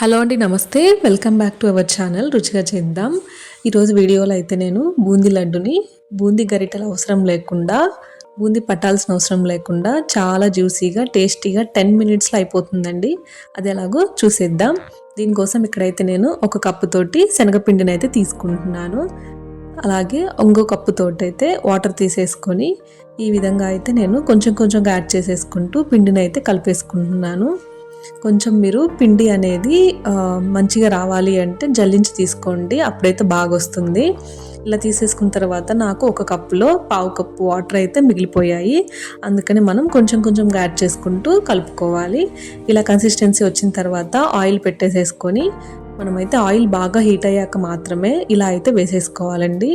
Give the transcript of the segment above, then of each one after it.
Hello అండి నమస్తే. Welcome back to our channel రుచిగా చేద్దాం. ఈరోజు వీడియోలో అయితే నేను బూందీ లడ్డుని బూందీ గరిటెలు అవసరం లేకుండా బూందీ పట్టాల్సిన అవసరం లేకుండా చాలా జ్యూసీగా టేస్టీగా టెన్ మినిట్స్లో అయిపోతుందండి. అది ఎలాగో చూసేద్దాం. దీనికోసం ఇక్కడైతే నేను ఒక కప్పుతోటి శనగపిండిని అయితే తీసుకుంటున్నాను. అలాగే ఇంకో కప్పుతోటి అయితే వాటర్ తీసేసుకొని ఈ విధంగా అయితే నేను కొంచెం కొంచెం యాడ్ చేసేసుకుంటూ పిండిని అయితే కలిపేసుకుంటున్నాను. కొంచెం మీరు పిండి అనేది మంచిగా రావాలి అంటే జల్లించి తీసుకోండి. అప్పుడైతే బాగా వస్తుంది ఇలా తీసేసుకున్న తర్వాత నాకు ఒక కప్పులో పావు కప్పు వాటర్ అయితే మిగిలిపోయాయి. అందుకని మనం కొంచెం కొంచెం యాడ్ చేసుకుంటూ కలుపుకోవాలి. ఇలా కన్సిస్టెన్సీ వచ్చిన తర్వాత ఆయిల్ పెట్టేసేసుకొని మనమైతే ఆయిల్ బాగా హీట్ అయ్యాక మాత్రమే ఇలా అయితే వేసేసుకోవాలండి.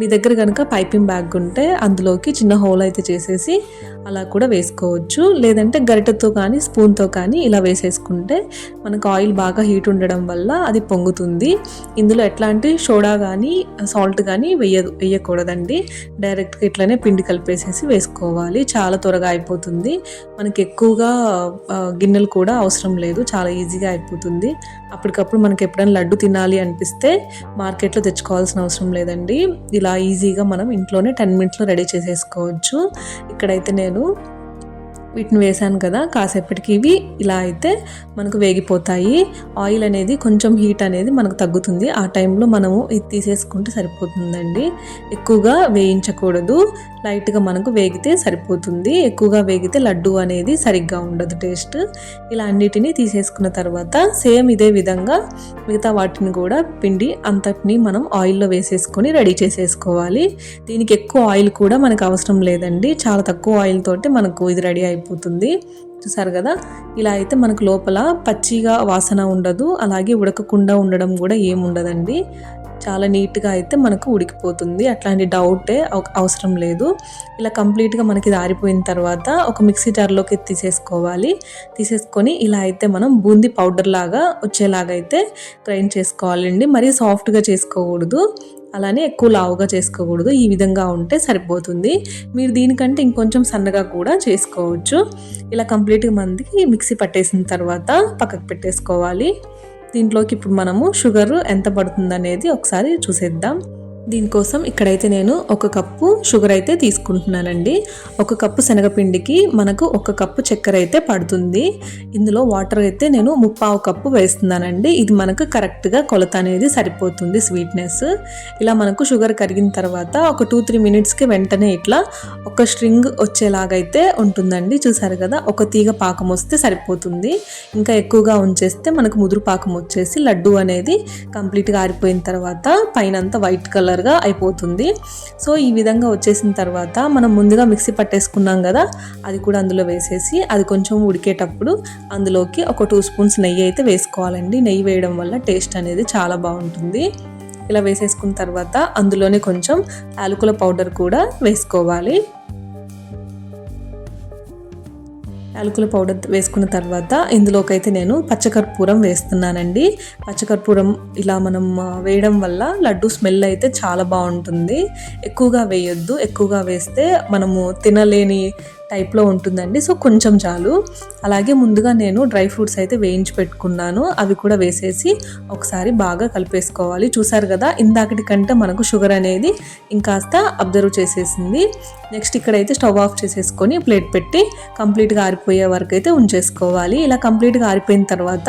మీ దగ్గర కనుక పైపింగ్ బ్యాగ్ ఉంటే అందులోకి చిన్న హోల్ అయితే చేసేసి అలా కూడా వేసుకోవచ్చు. లేదంటే గరిటెతో కానీ స్పూన్తో కానీ ఇలా వేసేసుకుంటే మనకు ఆయిల్ బాగా హీట్ ఉండడం వల్ల అది పొంగుతుంది. ఇందులో ఎట్లాంటి సోడా కానీ సాల్ట్ కానీ వేయదు వేయకూడదండి. డైరెక్ట్గా ఇట్లనే పిండి కలిపేసేసి వేసుకోవాలి. చాలా త్వరగా అయిపోతుంది. మనకి ఎక్కువగా గిన్నెలు కూడా అవసరం లేదు. చాలా ఈజీగా అయిపోతుంది. అప్పటికప్పుడు మనకి ఎప్పుడైనా లడ్డు తినాలి అనిపిస్తే మార్కెట్లో తెచ్చుకోవాల్సిన అవసరం లేదండి. ఇలా ఈజీగా మనం ఇంట్లోనే టెన్ మినిట్స్లో రెడీ చేసేసుకోవచ్చు. ఇక్కడైతే నేను వీటిని వేసాను కదా కాసేపటికి ఇవి ఇలా అయితే మనకు వేగిపోతాయి. ఆయిల్ అనేది కొంచెం హీట్ అనేది మనకు తగ్గుతుంది. ఆ టైంలో మనము ఇది తీసేసుకుంటే సరిపోతుందండి. ఎక్కువగా వేయించకూడదు. లైట్గా మనకు వేగితే సరిపోతుంది. ఎక్కువగా వేగితే లడ్డు అనేది సరిగ్గా ఉండదు టేస్ట్. ఇలా అన్నిటినీ తీసేసుకున్న తర్వాత సేమ్ ఇదే విధంగా మిగతా వాటిని కూడా పిండి అంతటిని మనం ఆయిల్లో వేసేసుకొని రెడీ చేసేసుకోవాలి. దీనికి ఎక్కువ ఆయిల్ కూడా మనకు అవసరం లేదండి. చాలా తక్కువ ఆయిల్ తోటి మనకు ఇది రెడీ అయిపోతుంది చూసారు కదా? ఇలా అయితే మనకు లోపల పచ్చిగా వాసన ఉండదు. అలాగే ఉడకకుండా ఉండడం కూడా ఏముండదండి. చాలా నీట్గా అయితే మనకు ఉడికిపోతుంది. అట్లాంటి డౌటే అవసరం లేదు. ఇలా కంప్లీట్గా మనకి దారిపోయిన ఆరిపోయిన తర్వాత ఒక మిక్సీ జార్లోకి తీసేసుకోవాలి. తీసేసుకొని ఇలా అయితే మనం బూందీ పౌడర్ లాగా వచ్చేలాగా అయితే గ్రైండ్ చేసుకోవాలండి. మరీ సాఫ్ట్గా చేసుకోకూడదు. అలానే ఎక్కువ లావుగా చేసుకోకూడదు. ఈ విధంగా ఉంటే సరిపోతుంది. మీరు దీనికంటే ఇంకొంచెం సన్నగా కూడా చేసుకోవచ్చు. ఇలా కంప్లీట్గా మందికి మిక్సీ పట్టేసిన తర్వాత పక్కకు పెట్టేసుకోవాలి. దీంట్లోకి ఇప్పుడు మనము షుగర్ ఎంత పడుతుంది అనేది ఒకసారి చూసేద్దాం. దీనికోసం ఇక్కడైతే నేను ఒక కప్పు షుగర్ అయితే తీసుకుంటున్నానండి. ఒక కప్పు శనగపిండికి మనకు ఒక కప్పు చక్కెర అయితే పడుతుంది. ఇందులో వాటర్ అయితే నేను ముప్పావు కప్పు వేస్తున్నానండి. ఇది మనకు కరెక్ట్గా కొలత అనేది సరిపోతుంది స్వీట్నెస్. ఇలా మనకు షుగర్ కరిగిన తర్వాత ఒక టూ త్రీ మినిట్స్కి వెంటనే ఇట్లా ఒక స్ట్రింగ్ వచ్చేలాగైతే ఉంటుందండి. చూసారు కదా ఒక తీగ పాకం వస్తే సరిపోతుంది. ఇంకా ఎక్కువగా ఉంచేస్తే మనకు ముదురు పాకం వచ్చేసి లడ్డు అనేది కంప్లీట్గా ఆరిపోయిన తర్వాత పైన వైట్ కలర్ తొందరగా అయిపోతుంది. సో ఈ విధంగా వచ్చేసిన తర్వాత మనం ముందుగా మిక్సీ పట్టేసుకున్నాం కదా అది కూడా అందులో వేసేసి అది కొంచెం ఉడికేటప్పుడు అందులోకి ఒక టూ స్పూన్స్ నెయ్యి అయితే వేసుకోవాలండి. నెయ్యి వేయడం వల్ల టేస్ట్ అనేది చాలా బాగుంటుంది. ఇలా వేసేసుకున్న తర్వాత అందులోనే కొంచెం యాలకుల పౌడర్ కూడా వేసుకోవాలి. యాలకుల పౌడర్ వేసుకున్న తర్వాత ఇందులోకి అయితే నేను పచ్చకర్పూరం వేస్తున్నానండి. పచ్చకర్పూరం ఇలా మనం వేయడం వల్ల లడ్డు స్మెల్ అయితే చాలా బాగుంటుంది. ఎక్కువగా వేయొద్దు. ఎక్కువగా వేస్తే మనము తినలేని టైప్లో ఉంటుందండి. సో కొంచెం చాలు. అలాగే ముందుగా నేను డ్రై ఫ్రూట్స్ అయితే వేయించి పెట్టుకున్నాను. అవి కూడా వేసేసి ఒకసారి బాగా కలిపేసుకోవాలి. చూసారు కదా ఇందాకటి కంటే మనకు షుగర్ అనేది ఇంకాస్త అబ్జర్వ్ చేసేసింది. నెక్స్ట్ ఇక్కడైతే స్టవ్ ఆఫ్ చేసేసుకొని ప్లేట్ పెట్టి కంప్లీట్గా ఆరిపోయే వరకు అయితే ఉంచేసుకోవాలి. ఇలా కంప్లీట్గా ఆరిపోయిన తర్వాత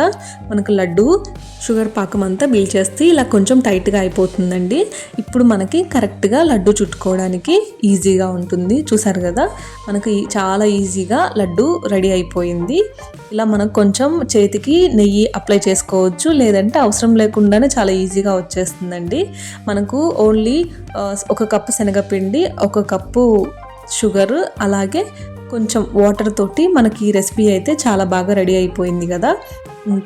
మనకు లడ్డు షుగర్ పాకం అంతా చేస్తే ఇలా కొంచెం టైట్గా అయిపోతుందండి. ఇప్పుడు మనకి కరెక్ట్గా లడ్డు చుట్టుకోవడానికి ఈజీగా ఉంటుంది. చూసారు కదా మనకి చాలా ఈజీగా లడ్డు రెడీ అయిపోయింది. ఇలా మనం కొంచెం చేతికి నెయ్యి అప్లై చేసుకోవచ్చు లేదంటే అవసరం లేకుండానే చాలా ఈజీగా వచ్చేస్తుందండి. మనకు ఓన్లీ ఒక కప్పు శనగపిండి ఒక కప్పు షుగర్ అలాగే కొంచెం వాటర్ తోటి మనకి ఈ రెసిపీ అయితే చాలా బాగా రెడీ అయిపోయింది కదా.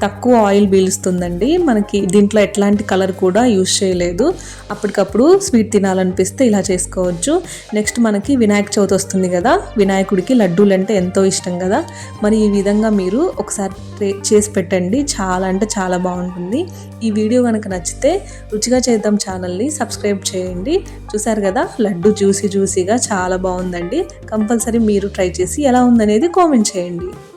తక్కువ ఆయిల్ పీలుస్తుందండి. మనకి దీంట్లో ఎట్లాంటి కలర్ కూడా యూజ్ చేయలేదు. అప్పటికప్పుడు స్వీట్ తినాలనిపిస్తే ఇలా చేసుకోవచ్చు. నెక్స్ట్ మనకి వినాయక చవితి వస్తుంది కదా వినాయకుడికి లడ్డూలు అంటే ఎంతో ఇష్టం కదా. మరి ఈ విధంగా మీరు ఒకసారి చేసి పెట్టండి. చాలా అంటే చాలా బాగుంటుంది. ఈ వీడియో కనుక నచ్చితే రుచిగా చేద్దాం ఛానల్ని సబ్స్క్రైబ్ చేయండి. చూసారు కదా లడ్డు జ్యూసీ జ్యూసీగా చాలా బాగుందండి. కంపల్సరీ మీరు ట్రై చేసి ఎలా ఉందనేది కామెంట్ చేయండి.